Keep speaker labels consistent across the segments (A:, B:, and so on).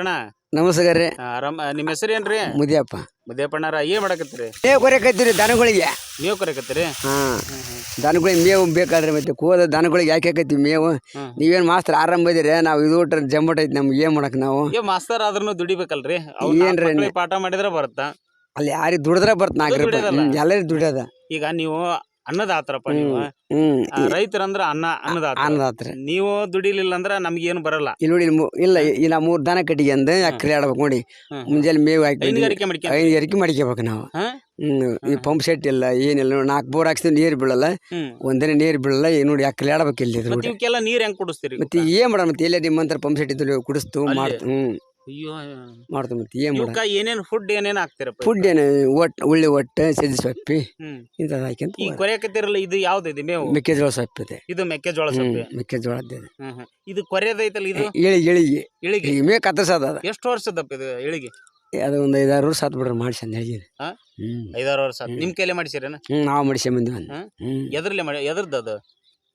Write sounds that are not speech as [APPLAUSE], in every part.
A: ಅಣ್ಣ
B: ನಮಸ್ಕಾರ ರೀ.
A: ಆರಾಮ ನಿಮ್ಮ ಹೆಸರು ಏನ್ರಿ?
B: ಮುದಿಯಪ್ಪ.
A: ಮುದಿಯಪ್ಪಣ್ಣಾರ ಏನ್ ಮಾಡಕತ್ತೀರಿ?
B: ಮೇವು ಕೊರಕತ್ತೀರಿ ದನಗಳಿಗೆ.
A: ನೀವು ಕರೆಕತ್ತೀರಿ?
B: ಹಾಂ. ದನಗಳಿಗೆ ಮೇವು ಬೇಕಾದ್ರೆ ಮತ್ತೆ ಕೂದ ದನಗಳಿಗೆ ಯಾಕೆ ಹಾಕತ್ತೀವಿ ಮೇವು? ನೀವೇನ್ ಮಾಸ್ತರ್ ಆರಾಮ್ ಬದಿರಿ ನಾವು ಇದು ಊಟ ಜಂಬಟ್ ಐತಿ ನಮ್ಗೆ ಏನ್ ಮಾಡಕ್ ನಾವು?
A: ಏ ಮಾಸ್ತರ್ ಆದ್ರೂ ದುಡಿಬೇಕಲ್ರಿ.
B: ಏನ್ರಿ
A: ಪಾಠ ಮಾಡಿದ್ರೆ ಬರುತ್ತಾ?
B: ಅಲ್ಲಿ ಯಾರಿಗೆ ದುಡಿದ್ರೆ ಬರ್ತ ನಾಲ್ಕು ರೂಪಾಯಿ. ಎಲ್ಲರಿಗೂ ದುಡಿಯೋದ.
A: ಈಗ ನೀವು ಅನ್ನದಾತ್ರಪ್ಪ ನೀವು ಹ್ಮ್ ರೈತರಂದ್ರ ಅನ್ನ ಅನ್ನದಾತ
B: ಅನ್ನದಾತ್ರಿ.
A: ನೀವು ದುಡಿಲಿಲ್ಲ ಅಂದ್ರ ನಮ್ಗೇನು ಬರಲ್ಲ.
B: ಇಲ್ಲಿ ನೋಡಿ ಇಲ್ಲಿ ಮು- ಇಲ್ಲ ಈ ನಾ ಮೂರ್ ದನ ಕಟ್ಟಿಗೆ ಅಂದ ಅಕ್ಕರೆ ಆಡ್ಬೇಕು ನೋಡಿ.
A: ಹ್ಮ್.
B: ಮುಂಜಾನೆ ಮೇವು ಹಾಕಿ
A: ಹೈನುಗಾರಿಕೆ ಮಾಡ್ಕೊಂಡ್
B: ಎರಿಕೆ ಮಾಡ್ಕೋಬೇಕು ನಾವು.
A: ಹಾ?
B: ಹ್ಮ್ ಈ ಪಂಪ್ ಸೆಟ್ ಇಲ್ಲ ಏನಿಲ್ಲ ನೋಡಿ ನಾಲ್ಕು ಬೋರ್ ಹಾಕ್ಸಿದ್ರೆ ನೀರು ಬೀಳಲ್ಲ.
A: ಹ್ಮ್.
B: ಒಂದಿನ ನೀರು ಬೀಳಲ್ಲ ಈಗ ನೋಡಿ ಅಕ್ಕರೆ ಆಡ್ಬೇಕು ಇಲ್ಲಿ
A: ಮತ್
B: ನೋಡಿ.
A: ಇವಕ್ಕೆಲ್ಲ ನೀರ್ ಹೆಂಗ್ ಕುಡಿಸ್ತೀರಿ
B: ಮತ್ತೆ ಏನ್ ಮಾಡೋಣ ಮತ್ತೆ ಎಲ್ಲ ನಿಮ್ಮಂತರ ಪಂಪ್ ಸೆಟ್ ಇದ್ದು ಕುಡಿಸ್ತು? ಮಾಡ್ತು ಹ್ಮ್.
A: ಅಯ್ಯೋ
B: ಮಾಡ್ತು ಮತ್ತೆ ಏನ್ ಮಾಡೋಣ
A: ಇವಕ್ಕ ಏನೇನ್ ಫುಡ್ ಏನೇನ್ ಹಾಕ್ತಿರಪ್ಪ
B: ಫುಡ್ ಏನು ಒಟ್ಟು ಉಳ್ಳಿ ಒಟ್ಟು ಸಜ್ಜಿ ಸೊಪ್ಪಿ ಇಂಥದ್ದು ಹಾಕ್ಯಂತ
A: ಈ ಕೊರೆಯಕತ್ತಿರಲ್ಲ ಇದು ಯಾವ್ದಿದೆ ಮೇವು?
B: ಮೆಕ್ಕೆಜೋಳ ಸೊಪ್ಪು ಇದೆ.
A: ಮೆಕ್ಕೆಜೋಳ ಸೊಪ್ಪೆ.
B: ಮೆಕ್ಕೆಜೋಳದ್ದು
A: ಹ್ಮ್ ಹ್ಮ್. ಇದು ಕೊರೆಯದೈತಲ್ಲ ಇದು?
B: ಇಳಿ ಇಳಿಗೆ.
A: ಇಳಿಗೆ?
B: ಈಗ ಮೇ ಕತ್ತರ್ಸದ ಅದ.
A: ಎಷ್ಟು ವರ್ಷದಪ್ಪ ಇದು ಇಳಿಗೆ?
B: ಅದು ಒಂದು ಐದಾರು ವರ್ಷ ಆತ್ ಬಿಡ್ರಿ ಮಾಡಿಸಿ ಅಂತ ಹೇಳಿದ್ರಿ
A: ಹಾ?
B: ಹ್ಮ್.
A: ಐದಾರು ವರ್ಷ ಆತ್. ನಿಮ್ ಕೈಲೇ ಮಾಡಿಸಿರೇನ?
B: ನಾವು ಮಾಡಿಸಿ ಬಂದಿವಿ
A: ಹಾ?
B: ಹ್ಮ್.
A: ಎದ್ರಲ್ಲೇ ಮಾಡಿ ಎದ್ರದ್ದು ಅದು?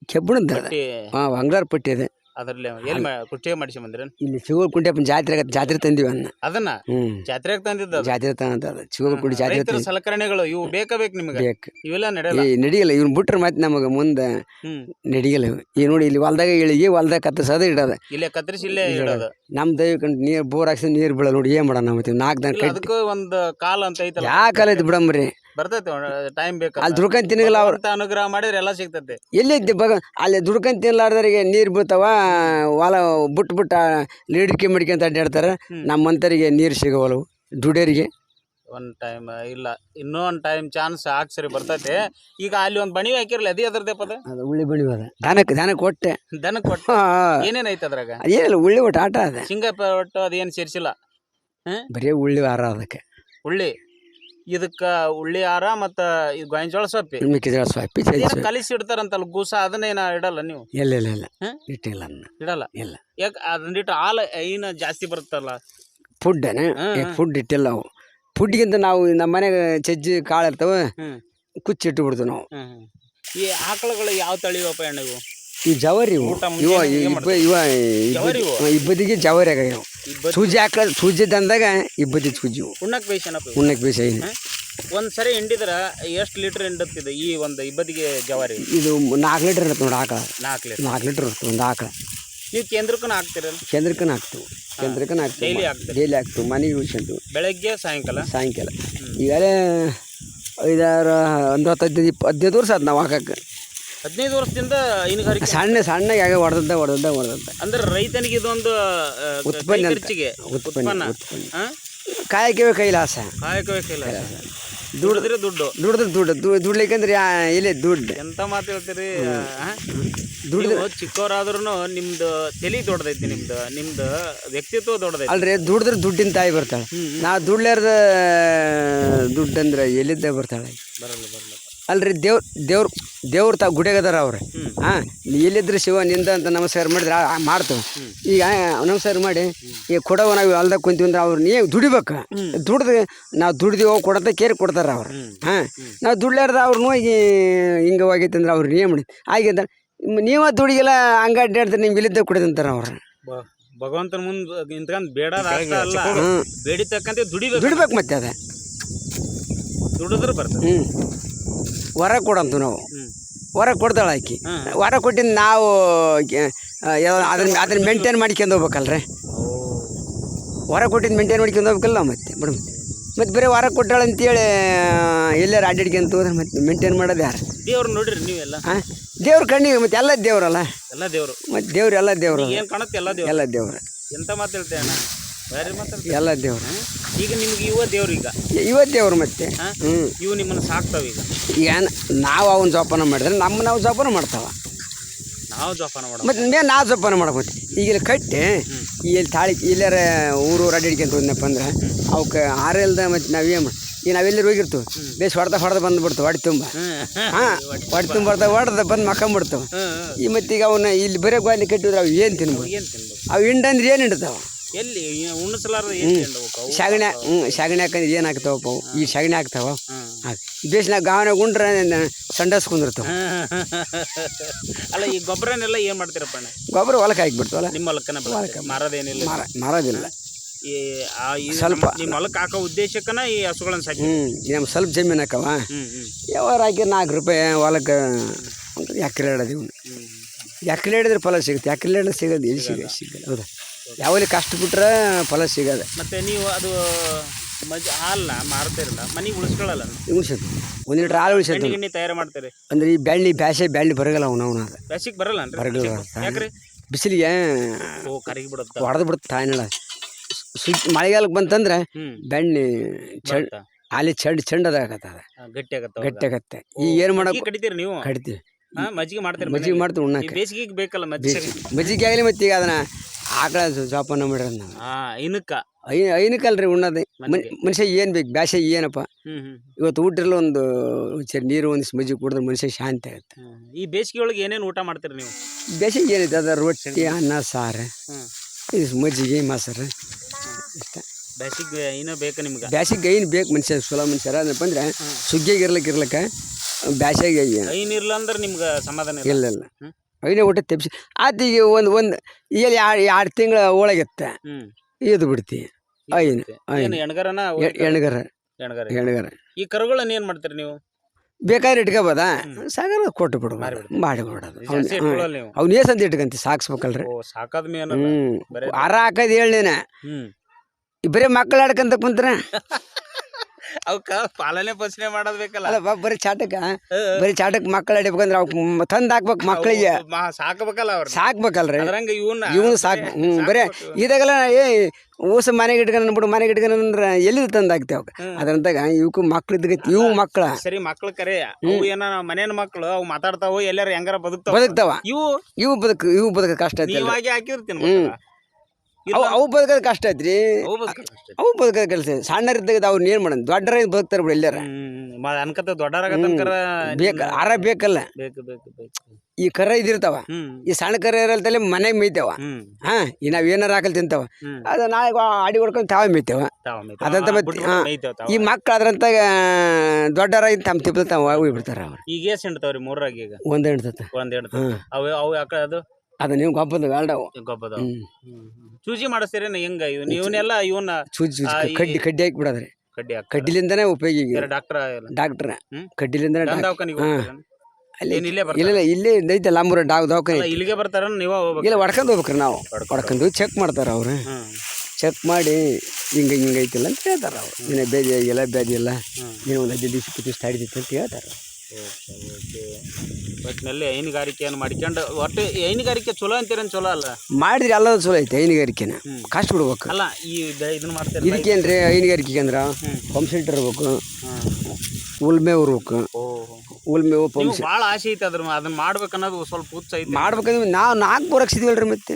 B: ಕೆಬ್ಬಣದ
A: ಪಟ್ಟಿ.
B: ಹಾ ಪಟ್ಟಿ ಇದೆ.
A: ಅದ್ರಲ್ಲೇ ಎಲ್ಲಿ ಮಾ- ಕುರ್ಚಿಗೆ ಮಾಡಿಸಿ ಬಂದ್ರೇನ್
B: ಇಲ್ಲಿ ಚಿಗೋಲ್ ಕುಂಟೆಪ್ಪನ ಜಾತ್ರೆ ಜಾತ್ರೆ ತಂದಿವಿ ಅನ್ನ.
A: ಅದನ್ನ?
B: ಹ್ಮ್.
A: ಜಾತ್ರೆಗೆ ತಂದಿದ್ದ
B: ಜಾತ್ರೆ ತಂದ ಚಿಗೋಲ್ ಕುಂಟಿ ಜಾತ್ರೆ
A: ರೈತರ ಸಲಕರಣೆಗಳು ಇವು ಬೇಕಾ ಬೇಕು ನಿಮ್ಗೆ?
B: ಬೇಕು.
A: ಇವೆಲ್ಲ ನಡೆಯಲ್ಲ?
B: ಈ ನಡಿಯಲ್ಲ. ಇವ್ನ ಬಿಟ್ರೆ ಮತ್ತೆ ನಮಗೆ ಮುಂದೆ
A: ಹ್ಮ್.
B: ನಡಿಯಲ್ಲ ಇವು. ಈ ನೋಡಿ ಇಲ್ಲಿ ಹೊಲ್ದಾಗ ಇಳಿಗೆ ಹೊಲ್ದಾಗ ಕತ್ತರ್ಸೋದು ಇಡೋದು.
A: ಇಲ್ಲೇ ಕತ್ತರಿಸಿ ಇಲ್ಲೇ ಇಡೋದು.
B: ನಮ್ಮ ದೈವಕಂಡು ನೀರು ಬೋರ್ ಹಾಕ್ಸಿ ನೀರು ಬೀಳಲ್ಲ ನೋಡಿ ಏನು ಮಾಡೋಣ ಮತ್ತೆ ನಾಲ್ಕು ದನ
A: ಇಲ್ಲ
B: ಕಟ್ಟಿ.
A: ಅದಕ್ಕೂ ಒಂದ್ ಕಾಲ ಅಂತ ಐತಲ್ಲ?
B: ಕಾಲ ಐತಿ ಬಿಡಂಬ್ರಿ?
A: ಬರ್ತೈತೆ ಟೈಮ್ ಬೇಕು
B: ಅಲ್ಲಿ ದುಡ್ಕೊಂಡ್ ತಿನ್ನಗಲ್ಲ ಅವ್ರು.
A: ಅನುಗ್ರಹ ಮಾಡಿದ್ರೆ ಎಲ್ಲ ಸಿಗ್ತೈತೆ.
B: ಎಲ್ಲಿದ್ದೆ ಬಗ ಅಲ್ಲಿ ದುಡ್ಕೊಂಡ್ ತಿನ್ಲಾರ್ದರಿಗೆ ನೀರು ಬೀಳ್ತಾವ ಹೊಲ ಬಿಟ್ಟು ಬಿಟ್ಟು ಲೀಡ್ಕಿ ಮಡ್ಕೊಂತ ಅಡ್ಡಾಡ್ತಾರೆ. ನಮ್ಮಂತರಿಗೆ ನೀರು ಸಿಗವಲ್ಲವು ದುಡಿಯೋರಿಗೆ.
A: ಒಂದ್ ಟೈಮ್ ಇಲ್ಲ ಇನ್ನೂ ಒಂದ್ ಟೈಮ್ ಚಾನ್ಸ್ ಹಾಕ್ಸರಿ ಬರ್ತೈತೆ. ಈಗ ಅಲ್ಲಿ ಒಂದ್ ಬಣಿ ಹಾಕಿರಲ್ಲ ಅದೇ ಅದ್ರದ್ದೇ ಪದ?
B: ಅದು ಉಳ್ಳಿ ಬಣಿ ಅದ. ದನಕ್ಕೆ ದನಕ್ಕೆ ಕೊಟ್ಟೆ
A: ದನಕ್ಕೆ ಕೊಟ್ಟು
B: ಏನೇನೈತೆ
A: ಏನೇನ್ ಐತೆ ಅದ್ರಾಗ?
B: ಏನಿಲ್ಲ ಉಳ್ಳಿ ಒಟ್ಟು ಆಟ ಅದ.
A: ಸಿಂಗಪ್ಪ ಒಟ್ಟು ಅದೇನ್ ಸೇರಿಸಿಲ್ಲ?
B: ಬರೀ ಉಳ್ಳಿ ವಾರ ಅದಕ್ಕೆ.
A: ಉಳ್ಳಿ? ಇದಕ್ಕ ಉಳ್ಳಿ ಆರ ಮತ್ತ ಇದು ಗೋಂಜಾಳ ಸೊಪ್ಪಿ.
B: ಮೆಕ್ಕೆಜೋಳ ಸೊಪ್ಪಿ ಸಜ್ಜಿ
A: ಕಲಿಸಿ ಇಡ್ತಾರಂತಲ್ಲ ಗೂಸ ಅದನ್ನೇನ ಇಡಲ್ಲ ನೀವು?
B: ಇಲ್ಲ ಇಲ್ಲ ಇಲ್ಲ.
A: ಹ್ಮ್?
B: ಇಟ್ಟಿಲ್ಲ ಅನ್ನ
A: ಇಡಲ್ಲ?
B: ಇಲ್ಲ.
A: ಯಾಕ ಅದನ್ನಿಟ್ಟು ಹಾಲು ಏನ ಜಾಸ್ತಿ ಬರುತ್ತಲ್ಲ?
B: ಫುಡ್
A: ಹ್ಮ್,
B: ಫುಡ್ ಇಟ್ಟಿಲ್ಲ ನಾವು ಫುಡ್ಗಿಂತ ನಾವು ನಮ್ಮ ಮನೆಗೆ ಚಜ್ಜಿ ಕಾಳು ಇರ್ತವೆ
A: ಹ್ಮ್
B: ಕುಚ್ಚಿಟ್ಟು ಬಿಡ್ತೀವಿ ನಾವು.
A: ಹ್ಮ್ ಹ್ಮ್. ಈ ಆಕಳುಗಳು ಯಾವ ತಳಿವಪ್ಪ ಎಣ್ಣೆವು
B: ಈ ಜವರಿ ಇವು. ಇಬ್ಬ ಇವ ಇಬ್ಬದಿಗೆ ಜವರಿ ಆಗ್ಯಾವ ಸೂಜಿ ಹಾಕ ಸೂಜಿ ತಂದಾಗ ಇಬ್ಬದಿ ಸೂಜಿ ಇವು.
A: ಉಣ್ಣಕ್
B: ಉಣ್ಣಕ್ಕೆ ಬೇಸ ಇದೆ?
A: ಒಂದ್ ಸರಿ ಹಿಂಡಿದ್ರ ಎಷ್ಟು ಲೀಟರ್ ಹಿಂಡತ್ತಿದೆ ಈ ಒಂದು ಇಬ್ಬದಿಗೆ ಜವಾರಿ?
B: ಇದು ನಾಲ್ಕು ಲೀಟರ್ ಇರುತ್ತೆ ನೋಡಿ ಆಕಳ.
A: ನಾಲ್ಕು ಲೀಟರ್.
B: ನಾಲ್ಕು ಲೀಟರ್ ಇರುತ್ತೆ ಒಂದು ಆಕಳ.
A: ನೀವು ಕೇಂದ್ರಕ್ಕೂ ಹಾಕ್ತೀರಲ್ಲ
B: ಕೇಂದ್ರಕ್ಕೂ ಹಾಕ್ತೀವಿ. ಕೇಂದ್ರಕ್ಕೂ ಹಾಕ್ತೀವಿ.
A: ಡೈಲಿ ಹಾಕ್ತೀವಿ
B: ಡೈಲಿ ಹಾಕ್ತೀವಿ. ಮನೆಗೆ ಉಳ್ಸ್ಕೊಂತೀವಿ
A: ಬೆಳಗ್ಗೆ ಸಾಯಂಕಾಲ?
B: ಸಾಯಂಕಾಲ. ಈಗಲೇ ಐದಾರು ಒಂದು ಹತ್ತು ಹದಿನೈದು ಇಪ್ಪ ಹದಿನೈದು ವರ್ಷ ಆಯ್ತು ನಾವು ಹಾಕಕ್ಕೆ.
A: ಹದಿನೈದು ವರ್ಷದಿಂದ ಹೈನುಗಾರಿಕೆ
B: ಸಣ್ಣ ಸಣ್ಣ ಯಾಗ ಹೊಡೆದಂತೆ ಹೊಡೆದಂತೆ ಹೊಡೆದಂತೆ.
A: ಅಂದ್ರೆ ರೈತನಿಗೆ ಇದೊಂದು ಆ,
B: ಉತ್ಪನ್ನ
A: ಕೈ
B: ಅಂತ.
A: ಖರ್ಚಿಗೆ
B: ಉತ್ಪನ್ನ
A: ಹಾ?
B: ಕಾಯಕ್ಕೆ ಕೈಲಾಸ.
A: ಕಾಯಕವೇ ಕೈಲ ದುಡಿದ್ರೆ ದುಡ್ಡು.
B: ದುಡ್ದು ದುಡ್ಡು ದು- ದುಡ್ಲಿಕ್ಕಂದ್ರೆ ಯಾ ಇಲ್ಲೇ ದುಡ್ಡು?
A: ಎಂತ ಮಾತು ಹೇಳ್ತೀರಿ? ಆ? ನೀವು ಚಿಕ್ಕವರಾದ್ರೂ ನಿಮ್ದು ತಲೆ ದೊಡ್ಡದೈತಿ ನಿಮ್ದು ನಿಮ್ದು ವ್ಯಕ್ತಿತ್ವ ದೊಡ್ಡದೈತಿ.
B: ಅಲ್ರಿ ದುಡಿದ್ರೆ ದುಡ್ಡಿನ ತಾಯಿ ಬರ್ತಾಳೆ. ನಾ ದುಡ್ಲಾರ್ದ ದುಡ್ಡಂದ್ರೆ ಎಲ್ಲಿದ್ದ ಬರ್ತಾಳೆ?
A: ಬರಲ್ಲ ಬರಲ್ಲ.
B: ಅಲ್ರಿ ದೇವ್ರ ದೇವ್ರ ದೇವ್ರ ತಾ ಗುಡಿಯಾಗದಾರ ಅವ್ರು.
A: ಅವ್ರ
B: ಹಾಂ ಎಲ್ಲಿದ್ರೆ ಶಿವ ನಿಂದ ಅಂತ ನಮಸ್ಕಾರ ಮಾಡಿದ್ರೆ ಮಾಡ್ತೇವೆ. ಈಗ ನಮಸ್ಕಾರ ಮಾಡಿ ಈಗ ಕೊಡವ ನಾವು ಹೊಲ್ದಾಗ ಕುಂತೀವಿ ಅಂದ್ರೆ ಅವ್ರು ನೀವು ದುಡಿಬೇಕು. ದುಡ್ದು ನಾವು ದುಡ್ದಿವೋ ಕೊಡಂತ ಕೇರಿ ಕೊಡ್ತಾರೆ ಅವ್ರು. ಹಾಂ ನಾವು ದುಡ್ಲಾರ್ದ ಅವ್ರನ್ನ ಹೋಗಿ ಹಿಂಗೆ ಹೋಗೈತೆ ಅಂದ್ರೆ ಅವ್ರು ನೀವು ಮಾಡಿ. ಆಗಿದ್ದ ನೀವ ದುಡಿಗೆಲ್ಲ ಹಂಗ ಅಡ್ಡಾಡ್ತಾರೆ ನಿಮ್ಗೆ ಇಲ್ಲಿದ್ದ ಕುಡಿದಂತಾರೆ ಅವ್ರು.
A: ಭಗವಂತನ ಮುಂದೆ ನಿಂತ್ಕೊಂಡು ಬೇಡ ಅಲ್ಲ. ಬೇಡಿತಕ್ಕಂತೆ ದುಡಿಬೇಕು.
B: ದುಡಿಬೇಕು ಮತ್ತೆ ಅದೇ.
A: ದುಡಿದ್ರೆ ಬರ್ತದೆ.
B: ಹ್ಞೂ ಹೊರ ಕೊಡಂತು ನಾವು.
A: ವರ
B: ಹೊರ ಕೊಡ್ತಾಳೆ ಆಕಿ.
A: ವರ
B: ಹೊರ ಕೊಟ್ಟಿದ್ದು ನಾವು ಅದನ್ನ ಅದನ್ನ ಮೇಂಟೈನ್ ಮಾಡ್ಕೊಂಡು ಹೋಗ್ಬೇಕಲ್ರಿ. ಹೊರ ಕೊಟ್ಟಿದ್ದು ಮೇಂಟೈನ್ ಮಾಡ್ಕೊಂಡು ಹೋಗ್ಬೇಕಲ್ಲ ಮತ್ತೆ ಮೇಡಮ್ ಮತ್ತೆ. ಬರೀ ವಾರ ಕೊಟ್ಟಾಳೆ ಅಂತೇಳಿ ಎಲ್ಲಾರು ಅಡ್ಡಾಡ್ಕೊಂತ ಹೋದ್ರೆ ಮತ್ತೆ ಮೇಂಟೈನ್ ಮಾಡೋದು ಯಾರು?
A: ದೇವ್ರು ನೋಡಿರಿ ನೀವೆಲ್ಲ.
B: ಹಾಂ ದೇವ್ರ ಕಣ್ಣಿಗೆ ಮತ್ತೆ ಎಲ್ಲ ದೇವ್ರಲ್ಲ?
A: ಎಲ್ಲ ದೇವ್ರು.
B: ಮತ್ತೆ ದೇವ್ರು ಎಲ್ಲ ದೇವರು
A: ಏನು ಕಾಣುತ್ತೆ ಎಲ್ಲ ದೇವ್ರು?
B: ಎಲ್ಲ ದೇವ್ರು.
A: ಎಂತ ಮಾತು ಹೇಳ್ತೇವೆ
B: ಎಲ್ಲ ದೇವ್ರು.
A: ಈಗ ನಿಮ್ಗೆ ಇವ ದೇವ್ರು ಈಗ?
B: ದೇವ್ರು ಮತ್ತೆ? ಹ್ಞೂ
A: ಇವು ನಿಮ್ಮನ್ನ ಸಾಕ್ತಾವ ಈಗ.
B: ಏನು ನಾವು ಅವನ ಜೋಪಾನ ಮಾಡಿದ್ರೆ ನಮ್ಮ ನಾವು ಜೋಪಾನ ಮಾಡ್ತಾವ.
A: ನಾವು ಜೋಪಾನ ಮಾಡ
B: ಮತ್ತೆ ಮೇಲೆ ನಾವು ಜೋಪಾನ ಮಾಡ್ಬೋದು ಈಗ ಇಲ್ಲಿ ಕಟ್ಟಿ ಇಲ್ಲಿ ತಾಳಿ ಇಲ್ಲಾರ ಊರು ಊರು ಅಡ್ಡಿಡ್ಕೊಂತ ಹೋದ್ನಪ್ಪ ಅಂದ್ರೆ ಅವಕ್ಕೆ ಆರಲ್ದ ಮತ್ತು ನಾವೇನು ಮಾಡಿ ಈಗ ನಾವೆಲ್ಲರೂ ಹೋಗಿರ್ತೀವಿ? ಬೇಸ್ ಹೊಡೆದ ಹೊಡೆದ ಬಂದ್ಬಿಡ್ತಾವೆ ಹೊಡೆ ತುಂಬ. ಹಾಂ ಹೊಡೆ ತುಂಬ. ಬರ್ತಾವ ಹೊಡೆದ ಬಂದು ಮಕ್ಕಂಬಿಡ್ತಾವೆ. ಈ ಮತ್ತೀಗ ಅವನ್ನ ಇಲ್ಲಿ ಬರೀ ಗೋಲಿ ಕಟ್ಟಿದ್ರೆ ಅವು ಏನು ತಿನ್ಬೋದು? ಅವು ಹಿಂಡಂದ್ರೆ ಏನು ಹಿಡ್ತಾವ?
A: ಎಲ್ಲಿ? ಉಣ್ಣಸಲಾರ್ದ?
B: ಸಗಣಿ ಹ್ಞೂ ಸಗಣಿ ಹಾಕಂದ್ರೆ ಏನು ಆಗ್ತಾವಪ್ಪ ಅವು ಈ ಸಗಣಿ ಆಗ್ತಾವ
A: ಬೇಸ್
B: ನಾವು ಗಾವನ ಗುಂಡ್ರೆ ಸಂಡಸ್ ಕುಂದಿರ್ತಾವ.
A: ಅಲ್ಲ ಈ ಗೊಬ್ಬರನೆಲ್ಲ ಏನು ಮಾಡ್ತೀರಪ್ಪ
B: ಗೊಬ್ಬರ ಹೊಲಕ್ಕೆ ಹಾಕಿಬಿಡ್ತಾವಲ್ಲ
A: ನಿಮ್ಮ ಹೊಲಕ್ಕನ ಹೊಲಕ್ಕೆ ಮಾರೋದೇನಿಲ್ಲ?
B: ಮಾರ ಮರೋದಿಲ್ಲ.
A: ಈ ಈ
B: ಸ್ವಲ್ಪ.
A: ನಮ್ಮ- ಹೊಲಕ್ಕೆ ಹಾಕೋ ಉದ್ದೇಶಕ್ಕನ ಈ ಹಸುಗಳನ್ನ ಸಾಕಿ
B: ಹ್ಞೂ ನಮ್ಮ ಸ್ವಲ್ಪ ಜಮೀನು ಹಾಕವ. ಯಾವಾರ ಹಾಕಿ ನಾಲ್ಕು ರೂಪಾಯಿ ಹೊಲಕ್ಕೆ ಎಕರೆ ಹಿಡೋದು ಎಕರೆ ಹಿಡಿದ್ರೆ ಫಲ ಸಿಗುತ್ತೆ ಎಕರೆ ಹಿಡಿದ್ರೆ ಸಿಗೋದು ಎಲ್ಲಿ ಸಿಗ ಸಿಗಲ್ಲ ಹೌದಾ? ಯಾವಲ್ಲಿ ಕಷ್ಟ ಬಿಟ್ರೆ ಫಲ ಸಿಗದೆ.
A: ಮತ್ತೆ ನೀವು ಅದು ಮಜ್ ಹಾಲನ್ನ ಮಾರ್ತಿರಲ್ಲ ಮನೆಗೆ ಉಳಿಸ್ಕೊಳ್ಳಲ್ಲ
B: ಉಳಿಸೋದು. ಒಂದು ಲೀಟ್ರ್ ಹಾಲು ಉಳಿಸೋದು.
A: ತಯಾರು ಮಾಡ್ತೀರಿ?
B: ಅಂದ್ರೆ ಈ ಬೆಳ್ಳಿ ಬ್ಯಾಸೆ ಬೆಳ್ಳಿ ಬರಗಲ್ಲ ಅವನು ಅವನು
A: ಬೇಸಿಗೆ ಬರಲ್ಲ
B: ಬರಗಲ್ಲ.
A: ಯಾಕ್ರಿ?
B: ಬಿಸಿಲಿಗೆ
A: ಓ ಕರಗಿ ಬಿಡುತ್ತೆ?
B: ಹೊಡೆದು ಬಿಡುತ್ತೆ ತಾಯಿನಳ ಮಳೆಗಾಲಕ್ಕೆ ಬಂತಂದ್ರೆ ಬೆಣ್ಣಿ ಚೆಂಡ್? ಅಲ್ಲಿ ಚೆಂಡ್ ಚಂಡ್ ಅದು
A: ಗಟ್ಟಿ ಆಗತ್ತ
B: ಗಟ್ಟಿ ಆಗತ್ತೆ. ಈಗ ಏನು ಮಾಡಕ್ಕೆ
A: ಕಡಿತೀರಿ ನೀವು?
B: ಕಡಿತೀವಿ.
A: ಮಜ್ಜಿಗೆ ಮಾಡ್ತೀರಿ
B: ಮಜ್ಜಿಗೆ? ಮಾಡ್ತೀವಿ ಉಣ್ಣಕ್ಕೆ.
A: ಬೇಸಿಗೆಗೆ ಬೇಕಲ್ಲ ಮಜ್ಜಿಗೆ?
B: ಮಜ್ಜಿಗೆ ಆಗಲಿ ಮತ್ತೆ ಈಗ ಅದನ್ನ ಆಕಳ ಜೋಪಾನ ಮಾಡ್ರಿ ನಾವು
A: ಹೈನಕ್ಕ ಇನಕ್ಕ
B: ಐನಕಲ್ರಿ ಉಣ್ಣೋದು. ಮನ್ ಮನುಷ್ಯ ಏನು ಬೇಕು? ಬ್ಯಾಸೆ ಏನಪ್ಪ?
A: ಹ್ಮ್ ಹ್ಮ್
B: ಇವತ್ತು ಊಟಿರಲ್ಲ ಒಂದು ನೀರು ಒಂದು ಮಜ್ಜಿಗೆ ಕುಡಿದ್ರೆ ಮನುಷ್ಯ ಶಾಂತಿ ಆಗುತ್ತೆ.
A: ಹ್ಮ್. ಈ ಬೇಸಿಗೆ ಒಳಗೆ ಏನೇನು ಊಟ ಮಾಡ್ತೀರಿ ನೀವು?
B: ಬೇಸಿಗೆ ಏನಿದೆ? ಅದ ರೊಟ್ಟಿ ಅನ್ನ ಸಾರು.
A: ಹ್ಮ್.
B: ಇದು ಮಜ್ಜಿಗೆ ಮೊಸರು. ಇಷ್ಟ.
A: ಬೇಸಿಗೆ ಏನೋ ಬೇಕು ನಿಮ್ಗೆ?
B: ಬ್ಯಾಸಿಗೆ ಏನು ಬೇಕು ಮನುಷ್ಯ? ಸುಲ ಮನುಷ್ಯರ ಏನಪ್ಪ ಅಂದ್ರೆ ಸುಗ್ಗಿಯಾಗಿ ಇರ್ಲಿಕ್ಕೆ ಇರ್ಲಿಕ್ಕೆ ಬ್ಯಾಸಿಗೆ
A: ಐನ್ ಇರ್ಲ ಅಂದ್ರೆ ನಿಮ್ಗೆ ಸಮಾಧಾನ ಇಲ್ಲ.
B: ಇಲ್ಲ ಇಲ್ಲ.
A: ಹ್ಮ್.
B: ಐನೇ ಊಟ ತೆಪ್ಸಿ ಆತ ಈಗ ಒಂದು ಒಂದು ಇಲ್ಲಿ ಎರಡು ಎರಡು ತಿಂಗಳ ಒಳಗಿತ್ತ
A: ಹ್ಮ್.
B: ಇದು ಬಿಡ್ತಿ ಐನು
A: ಏನು ಎಣ್ಗರನ
B: ಎಣ್ಗರ.
A: ಎಣ್ಗರ.
B: ಎಣ್ಗರ.
A: ಈ ಕರುಗಳನ್ನ ಏನು ಮಾಡ್ತೀರಿ ನೀವು?
B: ಬೇಕಾದ್ರೆ ಇಟ್ಕೋಬೋದ? ಸಾಗರ ಕೊಟ್ಟು
A: ಬಿಡು.
B: ಮಾಡಿ ಬಿಡೋದು ಅವ್ನ ಏಸಂತ ಇಟ್ಕಂತಿ ಸಾಕ್ಸ್ಬೇಕಲ್ರಿ.
A: ಸಾಕಾದ ಮೇನ ಬರೇ
B: ಅರ ಹಾಕೋದು ಹೇಳೇನ
A: ಹ್ಮ್.
B: ಬರೀ ಮಕ್ಕಳು ಆಡ್ಕಂತ ಕುಂತ್ರ. [LAUGHS]
A: ಅವಕ್ಕ ಪಾಲನೆ ಪೋಷಣೆ ಮಾಡೋದ್ಬೇಕಲ್ಲ
B: ಅಲ್ಲ ಬರೀ ಚಾಟಕ? ಬರೀ ಚಾಟಕ್ ಮಕ್ಕಳು ಆಡಿಬೇಕಂದ್ರೆ ಅವ್ ತಂದ್ ಹಾಕ್ಬೇಕು ಮಕ್ಕಳಿಗೆ
A: ಸಾಕ್ಬೇಕಲ್ಲ ಅವ್ರ
B: ಸಾಕ್ಬೇಕಲ್ರಿ.
A: ಅದ್ರಂಗ ಇವನ್ನ
B: ಇವನು ಸಾಕ್ ಹ್ಞೂ ಬರೇ ಇದಾಗಲ್ಲ ಏ ಊಸ ಮನೆಗೆ ಇಟ್ಕೊಂಡು ಬಿಡು ಮನೆಗೆ ಇಟ್ಕೊಂಡು ಅಂದ್ರೆ ಎಲ್ಲಿ ತಂದು ಹಾಕ್ತೇವೆ ಅದ್ರಂತಾಗ ಇವಕ್ಕೂ ಮಕ್ಳು ಇದ್ದಗೈತಿ ಇವು ಮಕ್ಳ.
A: ಸರಿ ಮಕ್ಳು ಕರೆ. ಅವು ಏನ ಮನೇನ ಮಕ್ಳು ಅವು ಮಾತಾಡ್ತಾವು ಎಲ್ಲಾರು ಹೆಂಗಾರ ಬದುಕ್ತಾವ?
B: ಬದುಕ್ತಾವ.
A: ಇವು
B: ಇವು ಬದುಕು ಇವು ಬದುಕ ಕಷ್ಟ ಐತಿ
A: ಹಾಕಿರ್ತೀನಿ
B: ಅವು ಅವು ಬದುಕೋದು ಕಷ್ಟ ಐತ್ರಿ.
A: ಅವು
B: ಬದುಕೋದು ಕೆಲಸ ಸಣ್ಣರಿದ್ದಾಗ ಅವ್ರು ಏನು ಮಾಡೋದು ದೊಡ್ಡರ ಬದುಕ್ತಾರೆ ಬಿಡು ಎಲ್ಲಾರ
A: ಅನ್ಕತ ದೊಡ್ಡರಾಗತನಕರ
B: ಬೇಕು ಆರ ಬೇಕಲ್ಲ.
A: ಬೇಕು ಬೇಕು ಬೇಕು.
B: ಈ ಕರ ಇದಿರ್ತಾವ. ಈ ಸಣ್ಣ ಕರ ಇರಲ್ತಲ್ಲಿ ಮನೆಗೆ ಮೇಯ್ತಾವ. ಹಾ ಈ ನಾವ್ ಏನಾರ ಹಾಕಲ್ ತಿಂತಾವ. ಅದ ನಾಳೆ ಆಡಿ ಹೊಡ್ಕೊಂಡು ತಾವೇ ಮೇಯ್ತಾವ.
A: ತಾವ ಮೇಯ್ತಾವ.
B: ಅದಂತ ಮತ್ತೆ. ಈ ಮಕ್ಳು ಅದ್ರಂತ ದೊಡ್ಡರ ತಮ್ಮ ತಿಪ್ಪ ತಾವ ಹೋಗಿ ಬಿಡ್ತಾರ
A: ಈಗ ಎಷ್ಟ್ ಹಿಂಡ್ತಾವ್ರಿ ಮೂರಾಗಿ ಈಗ?
B: ಒಂದ್ ಹಿಡ್ತತ
A: ಒಂದ್ ಅವು ಅವು ಯಾಕೆ ಅದು?
B: ಅದು ನೀವು ಗೊಬ್ಬದ ಬೇಡವು
A: ಗೊಬ್ಬದ ಚೂಜಿ ಮಾಡಿಸ್ತೀರ ಹೆಂಗ? ಇವ್ ಇವನ್ನೆಲ್ಲ ಇವನ್ನ
B: ಚೂಜಿ ಚೂಜಿ
A: ಆ, ಈ-
B: ಕಡ್ಡಿ ಕಡ್ಡಿ ಹಾಕಿ ಬಿಡೋದ್ರಿ
A: ಕಡ್ಡಿ ಹಾಕ್ತಾರ
B: ಕಡ್ಡಿಲಿಂದನೇ ಉಪಯೋಗ ಈಗ
A: ಡಾಕ್ಟರ್
B: ಡಾಕ್ಟ್ರ.
A: ಹ್ಮ್?
B: ಕಡ್ಡಿಲಿಂದನೇ ಡಾಕ್-
A: ದವಾಖಾನಿಗೆ
B: ಹಾ.
A: ಹೋಗ್ತೀರೇನ?
B: ಅಲ್ಲಿ
A: ಏನ್ ಇಲ್ಲೇ
B: ಇಲ್ಲ
A: ಬರ್ತಾರ
B: ಇಲ್ಲ ಇಲ್ಲೇ ಐತೆ ಲಾಂಬೂರ ಡಾಕ್ ದವಾಖಾನೆ.
A: ಅಲ್ಲ, ಇಲ್ಲಿಗೆ ಬರ್ತಾರ ನೀವ ಹೋಗ್ಬೇಕು.
B: ಇಲ್ಲ ಹೊಡ್ಕೊಂಡು ಹೋಗ್ಬೇಕ್ರಿ ನಾವು. ಹೊಡ್ಕೊಂಡು ಚೆಕ್ ಮಾಡ್ತಾರ ಅವ್ರು.
A: ಹ್ಮ್.
B: ಚೆಕ್ ಮಾಡಿ ಹಿಂಗೆ ಹಿಂಗೈತಿಲ್ಲ ಅಂತ ಹೇಳ್ತಾರೆ ಅವ್ರು. ನಿನ್ನ ಬೇದಿ ಆಗಿಲ್ಲ ಬೇದಿ ಇಲ್ಲ.
A: ಹ್ಮ್.
B: ನೀನು ಒಂದು ಹದಿನೈದು ದಿವಸ ಇಪ್ಪತ್ತು ದಿವಸ ತಡಿದಿತ್ತು ಅಂತ ಹೇಳ್ತಾರೆ
A: ಒಟ್ಟಿನಲ್ಲಿ ಹೈನುಗಾರಿಕೆಯನ್ನು ಮಾಡ್ಕೊಂಡು ಒಟ್ಟು ಹೈನುಗಾರಿಕೆ ಚಲೋ ಅಂತೀರೇನ್ ಚಲೋ ಅಲ್ಲ?
B: ಮಾಡಿದ್ರೆ ಎಲ್ಲ ಚಲೋ ಐತೆ ಹೈನುಗಾರಿಕೆನ. ಕಷ್ಟ ಬಿಡ್ಬೇಕು.
A: ಅಲ್ಲ ಈ ಇದನ್ನ ಮಾಡ್ತೀರ
B: ಇದಕ್ಕೇನ್ರಿ ಹೈನುಗಾರಿಕೆಗೆ ಅಂದ್ರೆ ಪಂಪ್ ಸೆಟ್ ಇರ್ಬೇಕು. ಉಲ್ಮೆ ಉರ್ಬೇಕು. ಉಲ್ಮೆ ಪಂಪ್
A: ಭಾಳ ಆಸೆ ಐತೆ ಅದ್ರ ಅದನ್ನ ಮಾಡ್ಬೇಕನ್ನೋದು ಸ್ವಲ್ಪ ಹುಚ್ಚ ಐತೆ.
B: ಮಾಡ್ಬೇಕಂದ್ರೆ ನಾವು ನಾಲ್ಕು ಬೋರ್ ಹಾಕ್ಸಿದ್ವಲ್ರಿ ಮತ್ತೆ.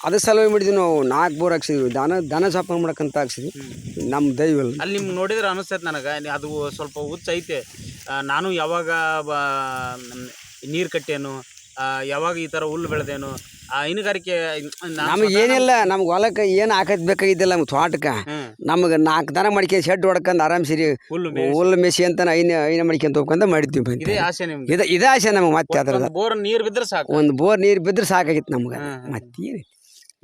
B: ಅದ್ರ ಸಲುವಾಗಿ ಮಾಡಿದ್ವಿ ನಾವು ನಾಲ್ಕು ಬೋರ್ ಹಾಕ್ಸಿದ್ವಿ. ದನ ದನ ಜೋಪಾನ ಮಾಡಕ್ಕಂತ ಹಾಕ್ಸಿದ್ವಿ. ನಮ್ಮ ದೈವ
A: ಅಲ್ಲಿ ನಿಮ್ಗೆ ನೋಡಿದ್ರೆ ಅನಿಸ್ತೈತೆ ನನಗೆ ಅದು ಸ್ವಲ್ಪ ಹುಚ್ಚ ಐತೆ. ನಾನು ಯಾವಾಗ ನೀರು ಕಟ್ಟೇನು ಯಾವಾಗ ಈ ಥರ ಹುಲ್ಲು ಬೆಳೆದೇನು ಆ ಹೈನುಗಾರಿಕೆ
B: ನಮ್ಗೆ ಏನಿಲ್ಲ ನಮ್ಗೆ ಹೊಲಕ್ಕೆ ಏನು ಹಾಕೋದು ಬೇಕಾಗಿದ್ದಿಲ್ಲ ನಮ್ಗೆ ತೋಟಕ್ಕೆ. ನಮಗೆ ನಾಲ್ಕು ದನ ಮಡಿಕೆ ಶೆಡ್ ಹೊಡ್ಕೊಂಡು ಆರಾಮ್ ಸಿರಿ
A: ಹುಲ್ಲು
B: ಹುಲ್ಲು ಮೇಸಿ ಅಂತ ಐನ ಐನ ಅಂತ ಹೋಗ್ಕೊಂತ ಮಾಡಿದ್ವಿ
A: ಇದೇ ಆಸೆ ನಿಮ್ಗೆ.
B: ಇದು ಇದೇ ಆಸೆ ನಮಗೆ ಮತ್ತೆ ಅದ್ರದ್ದು.
A: ಬೋರ್ ನೀರು ಬಿದ್ರೆ ಸಾಕು.
B: ಒಂದು ಬೋರ್ ನೀರು ಬಿದ್ರೆ ಸಾಕಾಗಿತ್ತು ನಮ್ಗೆ ಮತ್ತೇನು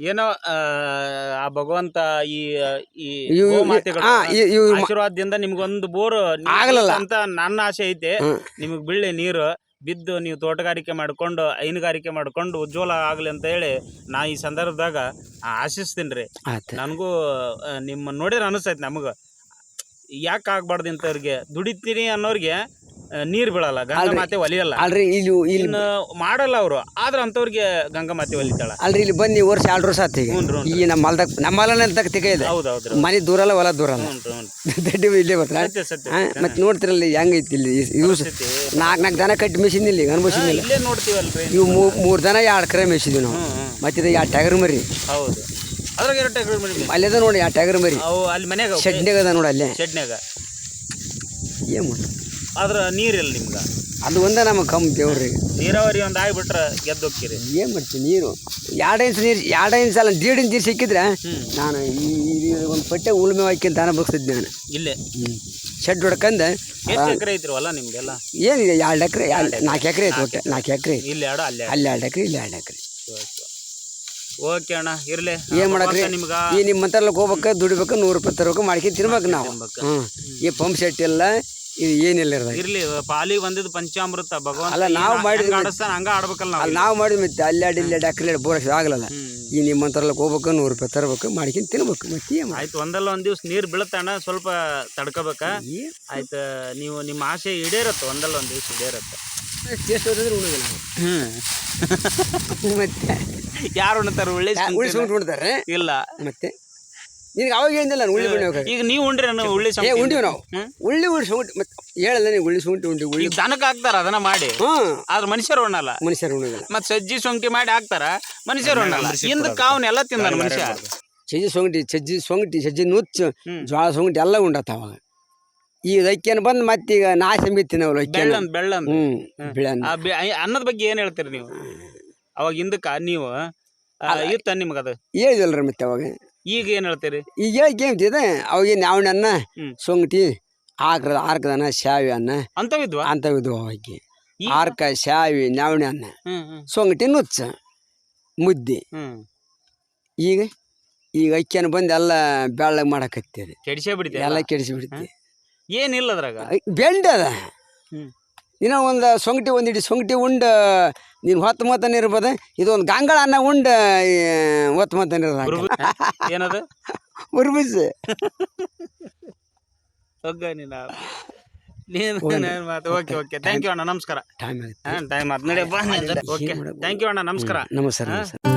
A: ಏನೋ ಆ, ಭಗವಂತ ಈ ಈ
B: ಇವು-
A: ಗೋಮಾತೆಗಳ
B: ಆ, ಇವು
A: ಆಶೀರ್ವಾದದಿಂದ ನಿಮ್ಗೊಂದು ಬೋರ್
B: ಆಗಲ್ಲ.
A: ಅಂತ ನನ್ನ ಆಸೆ ಐತೆ.
B: ಹ್ಮ್.
A: ನಿಮಗೆ ಬೀಳ್ಳೆ ನೀರು ಬಿದ್ದು ನೀವು ತೋಟಗಾರಿಕೆ ಮಾಡ್ಕೊಂಡು ಹೈನುಗಾರಿಕೆ ಮಾಡ್ಕೊಂಡು ಉಜ್ವಲ ಆಗಲಿ ಅಂತ ಹೇಳಿ ನಾ ಈ ಸಂದರ್ಭದಾಗ ಆಶಿಸ್ತೀನಿ ರೀ.
B: ಆಯ್ತು.
A: ನನಗೂ ನಿಮ್ಮ ನೋಡಿದ್ರೆ ಅನಿಸ್ತೈತೆ ನಮಗೆ. ಯಾಕೆ ಆಗ್ಬಾರ್ದು ಇಂಥವ್ರಿಗೆ? ದುಡಿತೀರಿ ಅನ್ನೋರಿಗೆ ನೀರು ಬೀಳಲ್ಲ ಗಂಗಾ ಮಾತೆ ಒಲಿಯಲ್ಲ.
B: ಅಲ್ರಿ ಇಲ್ಲಿ ಇಲ್ಲಿ
A: ಇನ್ನು ಮಾಡಲ್ಲ ಅವರು. ಆದ್ರ ಅಂತವ್ರಿಗೆ ಗಂಗಾ ಮಾತೆ ಒಲಿತಾಳ.
B: ಅಲ್ರಿ ಇಲ್ಲಿ ಬಂದು ವರ್ಷ ಎರಡು ವರ್ಷ ಆತು ಈಗ. ನಮ್ಮ ಹೊಲ್ದಾಗ ನಮ್ಮ ಹೊಲನ
A: ಅಂತ ತೆಗೆಯದ
B: ಮನೆ ದೂರಲ್ಲ ಹೊಲ ದೂರ
A: ಹ್ಞೂ [LAUGHS]
B: ದಡ್ಡಿ ಇಲ್ಲೇ ಬರ್ತಾರೆ.
A: ಸತ್ಯ ಸತ್ಯ
B: ಮತ್ತೆ ನೋಡ್ತಿರಲ್ಲ ಹೆಂಗೈತಿ ಇಲ್ಲಿ ಯೂಸ್
A: ನಾಕ್
B: ನಾಲ್ಕು ನಾಲ್ಕು ದನ ಕಟ್ಟಿ ಮೆಷಿನ್ ಇಲ್ಲಿ ಮೆಷಿನ್
A: ಇಲ್ಲೇ ನೋಡ್ತೀವಲ್ರಿ.
B: ಇವು ಮೂರು ದನ ಎರಡು ಕರೆ ಮೇಯಿಸಿದ್ವಿ ನಾವು. ಮತ್ತೆ ಇದು ಎರಡು ಟಗರ್ ಮರಿ.
A: ಹೌದು. ಅದ್ರಾಗ ಎರಡು ಟಗರು ಮರಿ
B: ಅಲ್ಲಿದ ನೋಡಿ ಎರಡು ಟಗರ್ ಮರಿ.
A: ಅವು ಅಲ್ಲಿ ಮನ್ಯಾಗ
B: ಶೆಡ್ನಾಗ ಅದ ನೋಡಿ ಅಲ್ಲೇ.
A: ಶೆಡ್ನ್ಯಾಗ.
B: ಏನು ಮಾಡೋದು
A: ಆದ್ರ ನೀರಿಲ್ಲ ನಿಮ್ಗೆ?
B: ಅದು ಒಂದೇ ನಮಗೆ ಕಮ್ಮಿ ದೇವ್ರಿ
A: ನೀರಾವರಿ ಒಂದು ಆಗಿಬಿಟ್ರೆ ಗೆದ್ದು ಹೋಗ್ತೀರಿ.
B: ಏನು ಮಾಡ್ತೀನಿ ನೀರು? ಎರಡು ಇಂಚು ನೀರು ಎರಡು ಇಂಚ್ ಅಲ್ಲ ದೇಡ್ ಇಂಚ್ ನೀರು ಸಿಕ್ಕಿದ್ರೆ ನಾನು ಈ ಒಂದು ಪಟ್ಟೆ ಉಳುಮೆ ಹಾಕಿ ದಾನ ಬಗ್ಸಿದ್ದೆ ನಾನು.
A: ಇಲ್ಲೇ?
B: ಶೆಡ್ ಹೊಡ್ಕಂದು.
A: ಎಷ್ಟು ಎಕರೆ ಐತ್ರಿ ನಿಮ್ಗೆಲ್ಲ ನಿಮ್ದೆಲ್ಲ
B: ಏನಿದೆ ಎರಡು ಎಕರೆ ನಾಲ್ಕು ಎಕರೆ ಐತೆ ಒಟ್ಟು ನಾಲ್ಕು ಎಕರೆ
A: ಇಲ್ಲಿ ಎರಡು ಅಲ್ಲೇ
B: ಅಲ್ಲಿ ಎರಡು ಎಕರೆ ಇಲ್ಲಿ ಎರಡು ಎಕರೆ.
A: ಓಕೆ ಅಣ್ಣ ಇರ್ಲಿ.
B: ಏನು ಮಾಡಕ್ರಿ
A: ನಿಮ್ಗೆ.
B: ಈ ನಿಮ್ಮ ಮಂತ್ರಲ್ಲಿ ಹೋಗ್ಬೇಕು ದುಡಿಬೇಕು ನೂರು ರೂಪಾಯಿ ತರ್ಬೇಕು ಮಾಡ್ಕೊಂಡು ತಿನ್ಬೇಕು ನಾವು. ಈ ಪಂಪ್ ಸೆಟ್ ಇಲ್ಲ ಇದು ಏನಿಲ್ಲ ಇರ್ದಾಗ
A: ಇರ್ಲಿ ಪಾಲಿ ಬಂದಿದ್ದು ಪಂಚಾಮೃತ ಭಗವಂತ
B: ಅಲ್ಲ, ನಾವು
A: ಏನ್
B: ಮಾಡಿದ್ವಿ.
A: ಹೆಂಗ್ ಹಂಗ ಆಡ್ಬೇಕಲ್ಲ ನಾವು
B: ಅಲ್ಲಿ ನಾವು ಮಾಡಿದ ಮತ್ತೆ ಅಲ್ಲಿ ಅಡ್ಡಿ ಇಲ್ಲಿ ಅಕ್ರಿ ಬೋರ್ಸ್ ಆಗಲ್ಲ. ಈ ನಿಮ್ಮ ಮಂತ್ರಕ್ಕೆ ಹೋಗ್ಬೇಕು ನೂರು ರೂಪಾಯಿ ತರ್ಬೇಕು ಮಾಡ್ಕೊಂಡು ತಿನ್ಬೇಕು ಮತ್ತೆ ಏನು
A: ಆಯ್ತು ಒಂದಲ್ಲ ಒಂದ್ ದಿವ್ಸ ನೀರ್ ಬೀಳತ್ತಣ್ಣ ಸ್ವಲ್ಪ ತಡ್ಕೋಬೇಕ? ಆಯ್ತು ನೀವು ನಿಮ್ಮ ಆಸೆ ಈಡೇರತ್ತ ಒಂದಲ್ಲ ಒಂದ್ ದಿವ್ಸ ಈಡೇರತ್ತೆ.
B: ಟೇಸ್ಟ್ ಹೋದ್ರೆ ಉಣ್ಣೋದಿಲ್ಲ.
A: ಹ್ಮ್.
B: ಮತ್ತೆ?
A: ಯಾರು ಉಣ್ತಾರ? ಉಳ್ಳಿ
B: ಉಳಿಸ್ಕೊಂಡು ಉಣ್ತಾರೆ
A: ಇಲ್ಲ.
B: ಮತ್ತೆ? ನಿನಗೆ ಅವಾಗ ಏನಿಲ್ಲ ನಾನು ಉಳ್ಳಿ ಬಣ್ಣ
A: ಈಗ ನೀವು ಉಂಡ್ರಿ ನಾನು ಉಳ್ಳಿ
B: ಏ. ಉಂಡಿವಿ ನಾವು.
A: ಉಳ್ಳಿ
B: ಉಳ್ಳಿ ಉಳಿಸ್ಕೊಂಡು ಮತ್ತೆ ಹೇಳಲ್ಲ ನೀವು ಉಳ್ಳಿ ಸುಂಟಿ ಉಂಡಿ ಉಳ್ಳಿ.
A: ಈಗ ದನಕ್ಕೆ ಹಾಕ್ತಾರ ಅದನ್ನ ಮಾಡಿ.
B: ಹ್ಞೂ
A: ಆದ್ರೆ ಮನುಷ್ಯರು ಉಣ್ಣಲ್ಲ.
B: ಮನುಷ್ಯರು ಉಣ್ಣೋದಿಲ್ಲ.
A: ಮತ್ ಸಜ್ಜಿ ಸೊಂಕಿ ಮಾಡಿ ಹಾಕ್ತಾರ ಮನುಷ್ಯರು ಉಣ್ಣಲ್ಲ. ಹಿಂದ ಕಾವನ್ನೆಲ್ಲ ತಿಂದಾನ ಮನುಷ್ಯ?
B: ಸಜ್ಜಿ ಸೊಂಗಟಿ ಸಜ್ಜಿ ಸೊಂಗಟಿ ಸಜ್ಜಿ ನುಚ್ಚು
A: ಜ್ವಾಳ
B: ಜೋಳ ಸೊಂಗಟಿ ಎಲ್ಲ ಉಂಡತ್ತ ಅವಾಗ. ಈ ಅಕ್ಕಿಯನ್ನು ಬಂದು ಮತ್ತೆ ಈಗ ನಾಶ ಅಕ್ಕಿಯನ್ನು.
A: ಬೆಳ್ಳನ್ ಬೆಳ್ಳಂದ್
B: ಹ್ಞೂ ಬಿಳನ್
A: ಆ ಬೆ- ಆ ಅನ್ನದ ಬಗ್ಗೆ ಏನ್ ಹೇಳ್ತೀರಿ ನೀವು? ಅವಾಗ ಹಿಂದಕ್ಕ ನೀವು ಆ, ಇತ್ತ ನಿಮ್ಗದು?
B: ಹೇಳಿದಲ್ರಿ ಮತ್ತೆ ಅವಾಗ.
A: ಈಗ ಏನ್ ಹೇಳ್ತೀರಿ?
B: ಈಗ ಏನ್ತಿದೆ ಅವಾಗ ನಾವಣ್ಣ. ಸೊಂಗಟಿ ಆಕ್ರದ ಆರ್ಕದನ ಶಾವಿ ಅನ್ನ
A: ಅಂತವಿದ್ವ?
B: ಅಂಥವಿದ್ವು ಅವಾಗೆ? ಆರ್ಕ ಶಾವಿ ನಾವಣಿ ಅನ್ನ ಸೊಂಗಟಿ ನುಚ್ಚ ಮುದ್ದೆ. ಈಗ? ಈಗ ಅಕ್ಕಿಯನ್ನು ಬಂದು ಎಲ್ಲ ಬೆಳ್ಳಗೆ ಮಾಡಕತ್ತೀರಿ.
A: ಕೆಡಿಸೇ ಬಿಡ್ತೀವಿ
B: ಎಲ್ಲ ಕೆಡಿಸಿ ಬಿಡ್ತೀವಿ
A: ಏನಿಲ್ಲ ಅದ್ರಾಗ? ಬೆಂಡದ
B: ಇನ್ನೂ ಒಂದು ಸೊಂಗಟಿ ಒಂದಿಡಿ ಸೊಂಗಟಿ ಉಂಡ [LAUGHS] ನೀನು ಹೊತ್ತು ಮತ್ತನೇ ಇರ್ಬೋದು ಇದು ಒಂದು ಗಂಗಳ ಅನ್ನ ಉಂಡ ಹೊತ್ತು ಮತ್ತನೇ ಇರೋದು
A: ಏನದು?
B: ಉರ್ಬಿಸ
A: ಹೋಗ ನೀನ ಮಾತು? Okay okay. ಥ್ಯಾಂಕ್ ಯು ಅಣ್ಣ ನಮಸ್ಕಾರ.
B: ಟೈಮ್ ಆಯ್ತು.
A: ಟೈಮ್ ಓಕೆ ಥ್ಯಾಂಕ್ ಯು ಅಣ್ಣ
B: ನಮಸ್ಕಾರ. ನಮಸ್ಕಾರ